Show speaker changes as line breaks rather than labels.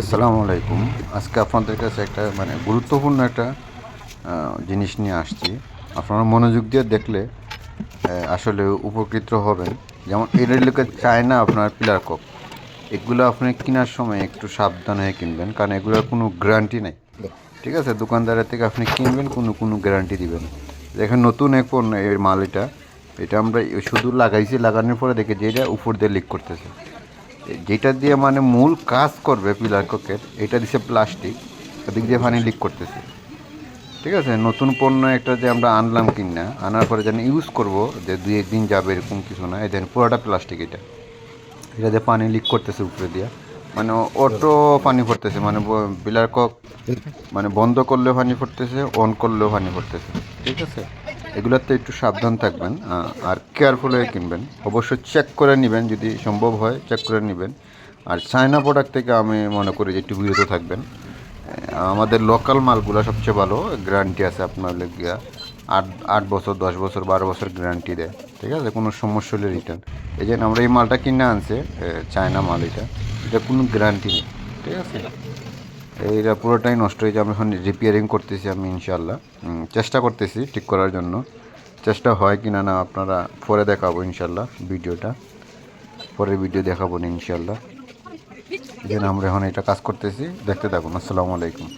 আসসালামু আলাইকুম। আজকে আপনাদের কাছে একটা মানে গুরুত্বপূর্ণ একটা জিনিস নিয়ে আসছি। আপনারা মনোযোগ দিয়ে দেখলে আসলে উপকৃত হবেন। যেমন এর লোকে চায় না আপনার পিলার কক এগুলো আপনি কেনার সময় একটু সাবধান হয়ে কিনবেন, কারণ এগুলোর কোনো গ্যারান্টি নেই। ঠিক আছে? দোকানদারের থেকে আপনি কিনবেন, কোনো কোনো গ্যারান্টি দিবেন দেখেন, নতুন এক পণ্য এর মাল এটা। এটা আমরা শুধু লাগাইছি, লাগানোর পরে দেখে যে এটা উপর দিয়ে লিক করতেছে। যেটা দিয়ে মানে মূল কাজ করবে পিলার ককের, এটা দিছে প্লাস্টিক, ওদিক দিয়ে পানি লিক করতেছে। ঠিক আছে? নতুন পণ্য একটা যে আমরা আনলাম কিনা, আনার পরে যেন ইউজ করব, যে দুই একদিন যাবে এরকম কিছু না, এই দেখেন পুরোটা প্লাস্টিক এটা। এটা দিয়ে পানি লিক করতেছে উপরে দিয়ে। মানে অটো পানি পড়তেছে মানে কক মানে বন্ধ করলেও পানি পড়তেছে অন করলেও পানি পড়তেছে। ঠিক আছে? এগুলোতে একটু সাবধান থাকবেন আর কেয়ারফুল হয়ে কিনবেন। অবশ্যই চেক করে নেবেন যদি সম্ভব হয় চেক করে নেবেন। আর চায়না প্রোডাক্ট থেকে আমি মনে করি যে একটু বিরত থাকবেন। আমাদের লোকাল মালগুলো সবচেয়ে ভালো গ্যারান্টি আছে আপনার গিয়া আট আট বছর, দশ বছর, বারো বছর গ্যারান্টি দেয়। ঠিক আছে? কোনো সমস্যা হলে রিটার্ন এই জন্য আমরা এই মালটা কিনে আনছে চায়না মাল এটা এটা কোনো গ্যারান্টি নেই। ঠিক আছে? এইটা পুরোটাই নষ্ট হয়েছে। আমি এখন রিপেয়ারিং করতেছি আমি ইনশাল্লাহ চেষ্টা করতেছি ঠিক করার জন্য। চেষ্টা হয় কি না না আপনারা পরে দেখাবো ইনশাল্লাহ ভিডিওটা। পরের ভিডিও দেখাবো না ইনশাল্লাহ জন্য আমরা এখন এটা কাজ করতেছি। দেখতে থাকুন। আসসালামু আলাইকুম।